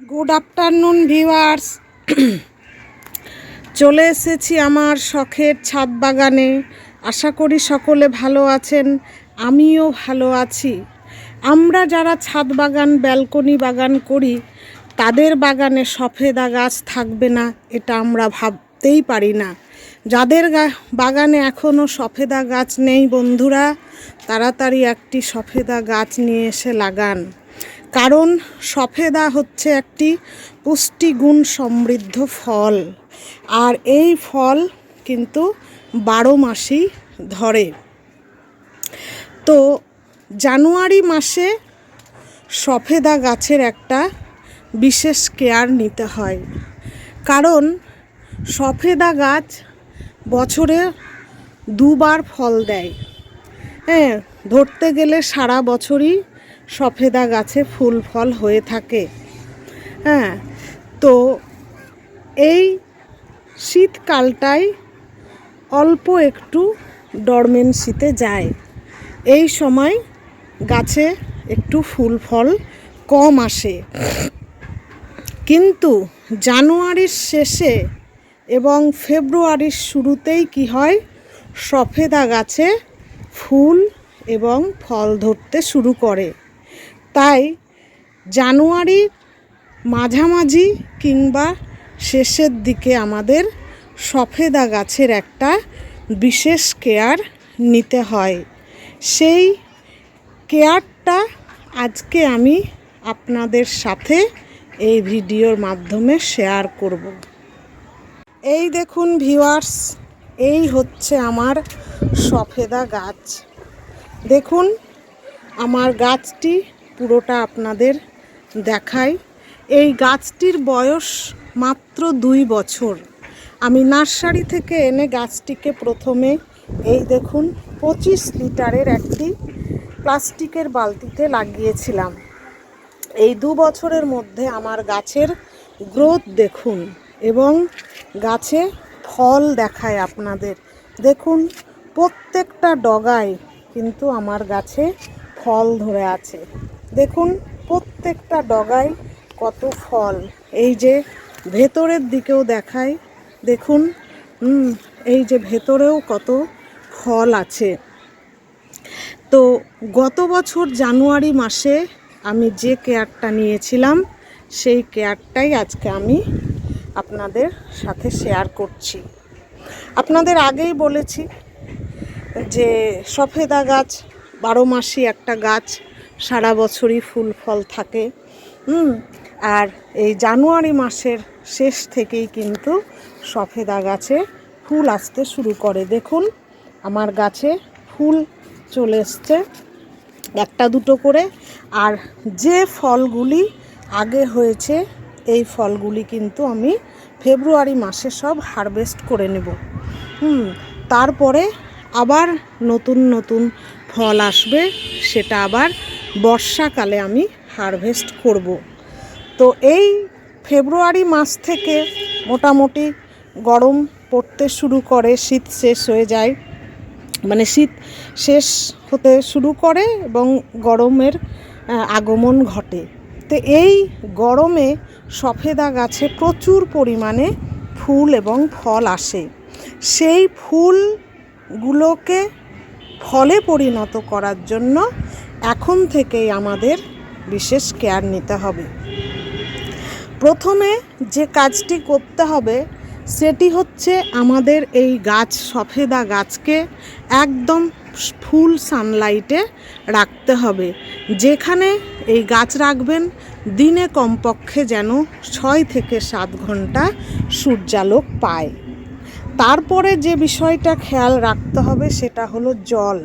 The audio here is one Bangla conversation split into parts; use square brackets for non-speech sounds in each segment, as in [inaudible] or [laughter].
গুড আফটারনুন ভিউয়ার্স চলে এসেছি আমার শখের ছাদ বাগানে। আশা করি সকলে ভালো আছেন, আমিও ভালো আছি। আমরা যারা ছাদ বাগান, ব্যালকনি বাগান করি, তাদের বাগানে সফেদা গাছ থাকবে না, এটা আমরা ভাবতেই পারি না। যাদের বাগানে এখনও সফেদা গাছ নেই বন্ধুরা, তাড়াতাড়ি একটি সফেদা গাছ নিয়ে এসে লাগান। কারণ সফেদা হচ্ছে একটি পুষ্টিগুণ সমৃদ্ধ ফল। আর এই ফল কিন্তু বারো মাসই ধরে। তো জানুয়ারি মাসে সফেদা গাছের একটা বিশেষ কেয়ার নিতে হয়। কারণ সফেদা গাছ বছরে দুবার ফল দেয়। হ্যাঁ ধরতে গেলে সারা বছরই সফেদা গাছে ফুল ফল হয়ে থাকে। হ্যাঁ তো এই শীতকালটায় অল্প একটু ডরমেন্সিতে যায়। এই সময় গাছে একটু ফুল ফল কম আসে। কিন্তু জানুয়ারির শেষে এবং ফেব্রুয়ারির শুরুতেই কি হয়? সফেদা গাছে ফুল এবং ফল ধরতে শুরু করে। তাই জানুয়ারির মাঝামাঝি কিংবা শেষের দিকে আমাদের সফেদা গাছের একটা বিশেষ কেয়ার নিতে হয়। সেই কেয়ারটা আজকে আমি আপনাদের সাথে এই ভিডিওর মাধ্যমে শেয়ার করব। এই দেখুন ভিউয়ার্স, এই হচ্ছে আমার সফেদা গাছ। দেখুন, আমার গাছটি পুরোটা আপনাদের দেখাই। এই গাছটির বয়স মাত্র দুই বছর। আমি নার্সারি থেকে এনে গাছটিকে প্রথমে এই দেখুন, পঁচিশ লিটারের একটি প্লাস্টিকের বালতিতে লাগিয়েছিলাম। এই দু বছরের মধ্যে আমার গাছের গ্রোথ দেখুন এবং গাছে ফল দেখায় আপনাদের। দেখুন, প্রত্যেকটা ডগায় কিন্তু আমার গাছে ফল ধরে আছে। দেখুন প্রত্যেকটা ডগায় কত ফল। এই যে ভেতরের দিকেও দেখায় দেখুন এই যে ভেতরেও কত ফল আছে। তো গত বছর জানুয়ারি মাসে আমি যে কেয়ারটা নিয়েছিলাম, সেই কেয়ারটাই আজকে আমি আপনাদের সাথে শেয়ার করছি। আপনাদের আগেই বলেছি যে সফেদা গাছ, বারো মাসই একটা গাছ সারা বছরই ফুল ফল থাকে। হুম, আর এই জানুয়ারি মাসের শেষ থেকেই কিন্তু সফেদা গাছে ফুল আসতে শুরু করে। দেখুন, আমার গাছে ফুল চলে এসছে, একটা দুটো করে। আর যে ফলগুলি আগে হয়েছে, এই ফলগুলি কিন্তু আমি ফেব্রুয়ারি মাসে সব হারভেস্ট করে নেব। হুম, তারপরে আবার নতুন নতুন ফল আসবে, সেটা আবার বর্ষাকালে আমি হারভেস্ট করব। তো এই ফেব্রুয়ারি মাস থেকে মোটামুটি গরম পড়তে শুরু করে, শীত শেষ হয়ে যায়। মানে শীত শেষ হতে শুরু করে এবং গরমের আগমন ঘটে। তো এই গরমে সফেদা গাছে প্রচুর পরিমাণে ফুল এবং ফল আসে। সেই ফুলগুলোকে ফলে পরিণত করার জন্য এখন থেকেই আমাদের বিশেষ কেয়ার নিতে হবে। প্রথমে যে কাজটি করতে হবে, সেটি হচ্ছে আমাদের এই গাছ, সফেদা গাছকে একদম ফুল সানলাইটে রাখতে হবে। যেখানে এই গাছ রাখবেন, দিনে কমপক্ষে যেন ছয় থেকে সাত ঘণ্টা সূর্যালোক পায়। তারপরে যে বিষয়টা খেয়াল রাখতে হবে, সেটা হলো জল।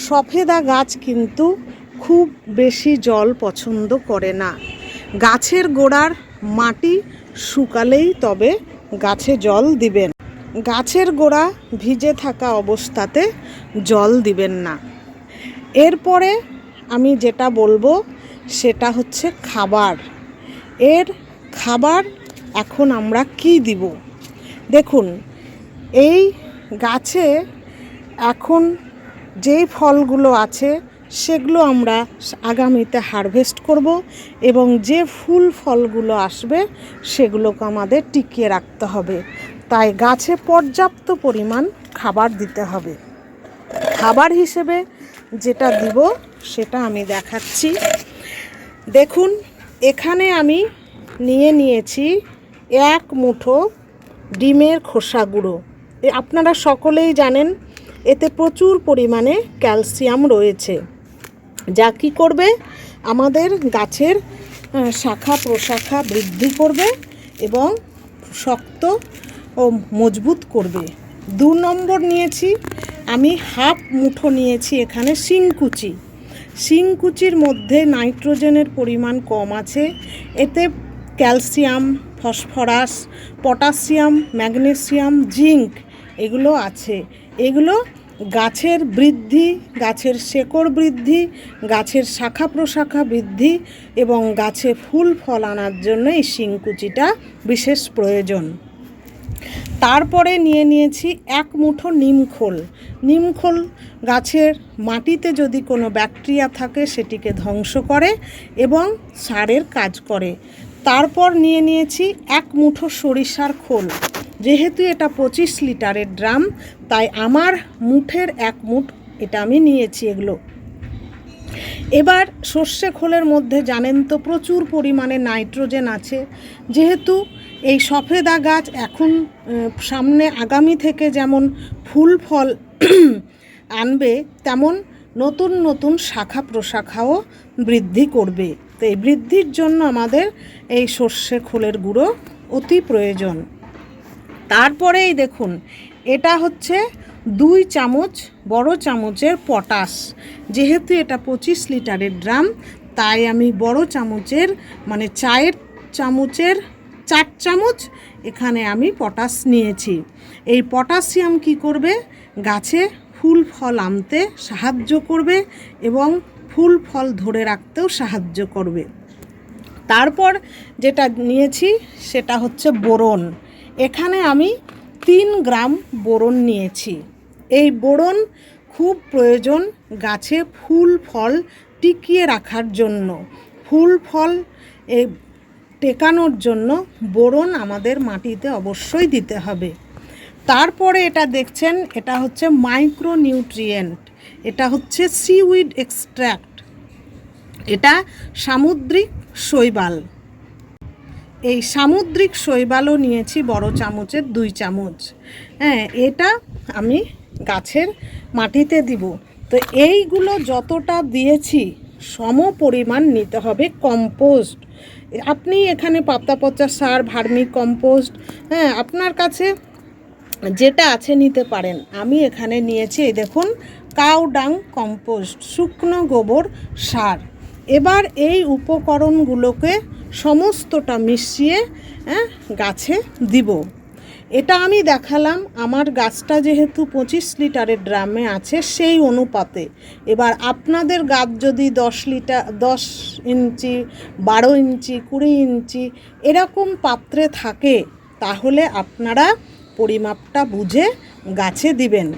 সফেদা গাছ কিন্তু খুব বেশি জল পছন্দ করে না। গাছের গোড়ার মাটি শুকালেই তবে গাছে জল দিবেন। গাছের গোড়া ভিজে থাকা অবস্থাতে জল দিবেন না। এরপরে আমি যেটা বলব সেটা হচ্ছে খাবার। এর খাবার এখন আমরা কি দিব? দেখুন, এই গাছে এখন যেই ফলগুলো আছে, সেগুলো আমরা আগামীতে হারভেস্ট করব এবং যে ফুল ফলগুলো আসবে, সেগুলোকে আমাদের টিকিয়ে রাখতে হবে। তাই গাছে পর্যাপ্ত পরিমাণ খাবার দিতে হবে। খাবার হিসেবে যেটা দিব, সেটা আমি দেখাচ্ছি। দেখুন, এখানে আমি নিয়ে নিয়েছি এক মুঠো ডিমের খোসা গুঁড়ো। আপনারা সকলেই জানেন এতে প্রচুর পরিমাণে ক্যালসিয়াম রয়েছে। যা কী করবে? আমাদের গাছের শাখা প্রশাখা বৃদ্ধি করবে এবং শক্ত ও মজবুত করবে। দু নম্বর নিয়েছি, আমি হাফ মুঠো নিয়েছি এখানে শিংকুচি। শিংকুচির মধ্যে নাইট্রোজেনের পরিমাণ কম আছে। এতে calcium, phosphorus potassium magnesium, zinc এগুলো আছে। এগুলো গাছের বৃদ্ধি, গাছের শেকড় বৃদ্ধি, গাছের শাখা প্রশাখা বৃদ্ধি এবং গাছে ফুল, ফল আনার জন্য এই শিংকুচিটা বিশেষ প্রয়োজন। তারপরে নিয়ে নিয়েছি এক মুঠো নিমখোল নিমখোল গাছের মাটিতে যদি কোনো ব্যাকটেরিয়া থাকে সেটিকে ধ্বংস করে এবং সারের কাজ করে। তারপর নিয়ে নিয়েছি এক মুঠো সরিষার খোল। যেহেতু এটা পঁচিশ লিটারের ড্রাম, তাই আমার মুঠের এক মুঠ এটা আমি নিয়েছি এগুলো। এবার সর্ষে খোলের মধ্যে জানেন তো প্রচুর পরিমাণে নাইট্রোজেন আছে। যেহেতু এই সফেদা গাছ এখন সামনে আগামী থেকে যেমন ফুল ফল [clears throat] আনবে, তেমন নতুন নতুন শাখা প্রশাখাও বৃদ্ধি করবে। তো এই বৃদ্ধির জন্য আমাদের এই সর্ষে খোলের গুঁড়ো অতি প্রয়োজন। তারপরেই দেখুন, এটা হচ্ছে দুই চামচ বড় চামচের পটাশ। যেহেতু এটা পঁচিশ লিটারের ড্রাম, তাই আমি বড় চামচের মানে চায়ের চামচের চার চামচ এখানে আমি পটাশ নিয়েছি। এই পটাশিয়াম কি করবে? গাছে ফুল ফল আনতে সাহায্য করবে এবং ফুল ফল ধরে রাখতেও সাহায্য করবে। তারপর যেটা নিয়েছি, সেটা হচ্ছে বোরন। এখানে আমি তিন গ্রাম বোরন নিয়েছি। এই বোরন খুব প্রয়োজন গাছে ফুল ফল টিকিয়ে রাখার জন্য। ফুল ফল এই টেকানোর জন্য বোরন আমাদের মাটিতে অবশ্যই দিতে হবে। তারপরে এটা দেখছেন, এটা হচ্ছে মাইক্রো নিউট্রিয়েন্ট এটা হচ্ছে সিউইড এক্সট্র্যাক্ট, এটা সামুদ্রিক শৈবাল। এই সামুদ্রিক শৈবালও নিয়েছি, বড় চামচের দুই চামচ। হ্যাঁ এটা আমি গাছের মাটিতে দিব। তো এইগুলো যতটা দিয়েছি, সম পরিমাণ নিতে হবে কম্পোস্ট। আপনি এখানে পাতা পচা সার, ভার্মি কম্পোস্ট হ্যাঁ আপনার কাছে যেটা আছে নিতে পারেন। আমি এখানে নিয়েছি, এই দেখুন, কাউ ডাং কম্পোস্ট, শুকনো গোবর সার। এবার এই উপকরণগুলোকে সমস্তটা মিশিয়ে হ্যাঁ, গাছে দিব। এটা আমি দেখালাম আমার গাছটা যেহেতু পঁচিশ লিটারের ড্রামে আছে সেই অনুপাতে। এবার আপনাদের গাছ যদি দশ লিটার দশ ইঞ্চি বারো ইঞ্চি কুড়ি ইঞ্চি এরকম পাত্রে থাকে তাহলে আপনারা পরিমাপটা বুঝে গাছে দিবেন।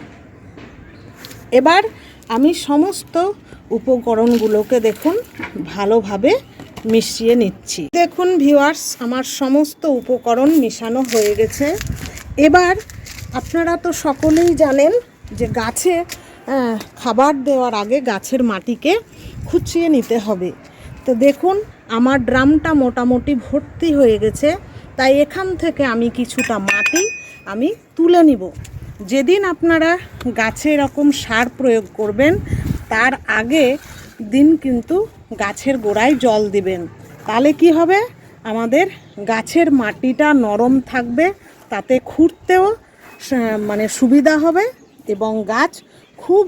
এবার আমি সমস্ত উপকরণগুলোকে দেখুন ভালোভাবে মিশিয়ে নিচ্ছি। দেখুন ভিউয়ার্স আমার সমস্ত উপকরণ মিশানো হয়ে গেছে। এবার আপনারা তো সকলেই জানেন যে গাছে খাবার দেওয়ার আগে গাছের মাটিকে খুঁচিয়ে নিতে হবে। তো দেখুন, আমার ড্রামটা মোটামুটি ভর্তি হয়ে গেছে। তাই এখান থেকে আমি কিছুটা মাটি আমি তুলে নিব। যেদিন আপনারা গাছে এরকম সার প্রয়োগ করবেন, তার আগে দিন কিন্তু গাছের গোড়ায় জল দিবেন। তাহলে কি হবে? আমাদের গাছের মাটিটা নরম থাকবে, তাতে খুঁড়তেও মানে সুবিধা হবে এবং গাছ খুব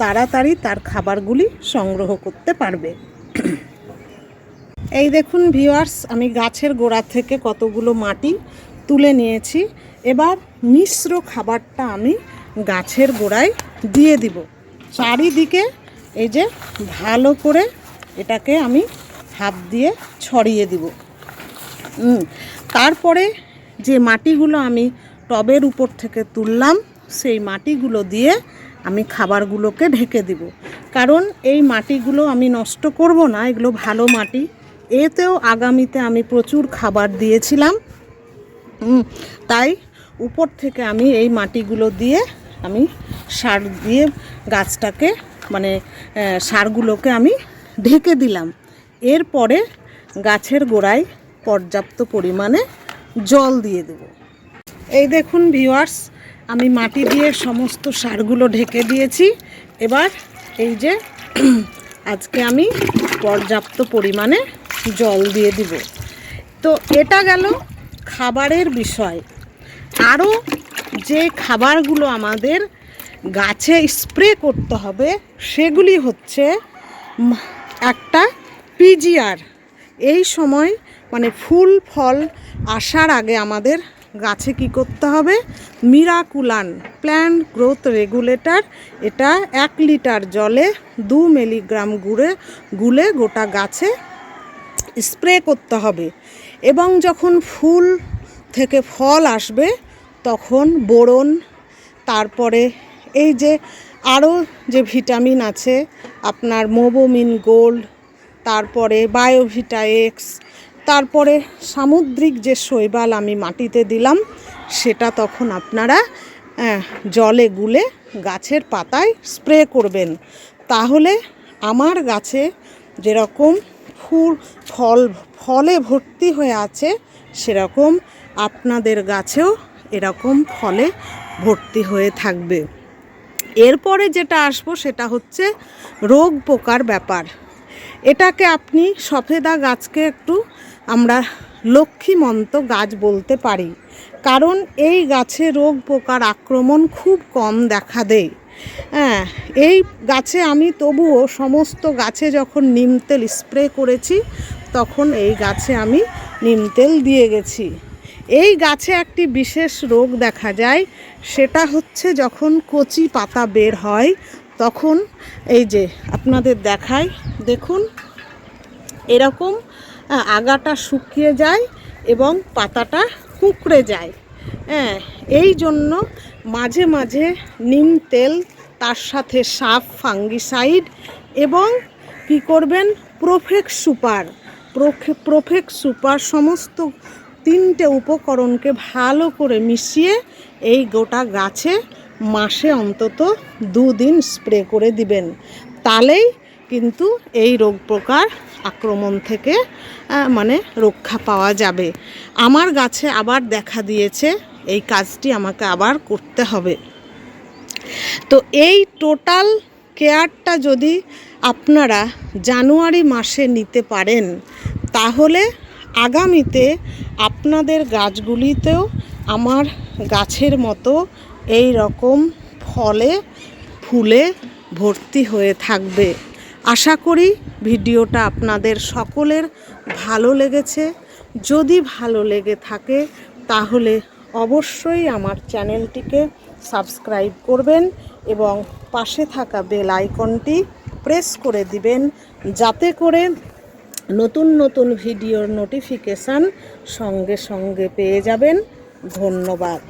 তাড়াতাড়ি তার খাবারগুলি সংগ্রহ করতে পারবে। এই দেখুন ভিউয়ার্স, আমি গাছের গোড়া থেকে কতগুলো মাটি তুলে নিয়েছি। এবার মিশ্র খাবারটা আমি গাছের গোড়ায় দিয়ে দিব। চারিদিকে এই যে ভালো করে এটাকে আমি হাত দিয়ে ছড়িয়ে দিব। তারপরে যে মাটিগুলো আমি টবের উপর থেকে তুললাম, সেই মাটিগুলো দিয়ে আমি খাবারগুলোকে ঢেকে দিব। কারণ এই মাটিগুলো আমি নষ্ট করব না, এগুলো ভালো মাটি। এতেও আগামীতে আমি প্রচুর খাবার দিয়েছিলাম। তাই উপর থেকে আমি এই মাটিগুলো দিয়ে আমি সার দিয়ে গাছটাকে মানে সারগুলোকে আমি ঢেকে দিলাম। এরপরে গাছের গোড়ায় পর্যাপ্ত পরিমাণে জল দিয়ে দেব। এই দেখুন ভিউয়ার্স, আমি মাটি দিয়ে সমস্ত সারগুলো ঢেকে দিয়েছি। এবার এই যে [clears throat] আজকে আমি পর্যাপ্ত পরিমাণে জল দিয়ে দিব। তো এটা গেল খাবারের বিষয়। আরও যে খাবারগুলো আমাদের গাছে স্প্রে করতে হবে, সেগুলি হচ্ছে একটা পিজিআর এই সময় মানে ফুল ফল আসার আগে আমাদের গাছে কি করতে হবে? মিরাকুলান প্ল্যান্ট গ্রোথ রেগুলেটর এটা এক লিটার জলে দু মিলিগ্রাম গুড়ে, গুলে গোটা গাছে স্প্রে করতে হবে। এবং যখন ফুল থেকে ফল আসবে, তখন বোরন, তারপরে এই যে আরও যে ভিটামিন আছে, আপনার মোবোমিন, গোল্ড, তারপরে বায়োভিটা এক্স, তারপরে সামুদ্রিক যে শৈবাল আমি মাটিতে দিলাম, সেটা তখন আপনারা জলে গুলে গাছের পাতায় স্প্রে করবেন। তাহলে আমার গাছে যেরকম ফুল, ফল, ফলে ভর্তি হয়ে আছে, সেরকম আপনাদের গাছেও এরকম ফলে ভর্তি হয়ে থাকবে। এরপরে যেটা আসব সেটা হচ্ছে রোগ পোকার ব্যাপার। এটাকে আপনি সফেদা গাছকে একটু আমরা লক্ষ্মীমন্ত গাছ বলতে পারি। কারণ এই গাছে রোগ পোকার আক্রমণ খুব কম দেখা দেয়। হ্যাঁ এই গাছে আমি তবুও সমস্ত গাছে যখন নিম তেল স্প্রে করেছি, তখন এই গাছে আমি নিম তেল দিয়ে গেছি। এই গাছে একটি বিশেষ রোগ দেখা যায়, সেটা হচ্ছে যখন কচি পাতা বের হয়, তখন এই যে আপনাদের দেখায় দেখুন, এরকম আগাটা শুকিয়ে যায় এবং পাতাটা কুঁকড়ে যায়। হ্যাঁ এই জন্য মাঝে মাঝে নিম তেল, তার সাথে সাফ ফাঙ্গিসাইড এবং কি করবেন, প্রোফেক্স সুপার প্রোফেক্স সুপার, সমস্ত তিনটে উপকরণকে ভালো করে মিশিয়ে এই গোটা গাছে মাসে অন্তত দুদিন স্প্রে করে দিবেন। তাহলেই কিন্তু এই রোগ প্রকার আক্রমণ থেকে মানে রক্ষা পাওয়া যাবে। আমার গাছে আবার দেখা দিয়েছে, এই কাজটি আমাকে আবার করতে হবে। তো এই টোটাল কেয়ারটা যদি আপনারা জানুয়ারি মাসে নিতে পারেন, তাহলে আগামীতে আপনাদের গাছগুলিতেও আমার গাছের মতো এই রকম ফলে ফুলে ভর্তি হয়ে থাকবে। আশা করি ভিডিওটা আপনাদের সকলের ভালো লেগেছে। যদি ভালো লেগে থাকে, তাহলে অবশ্যই আমার চ্যানেলটিকে সাবস্ক্রাইব করবেন এবং পাশে থাকা বেল আইকনটি প্রেস করে দিবেন, যাতে করে নতুন নতুন ভিডিওর নোটিফিকেশান সঙ্গে সঙ্গে পেয়ে যাবেন। ধন্যবাদ।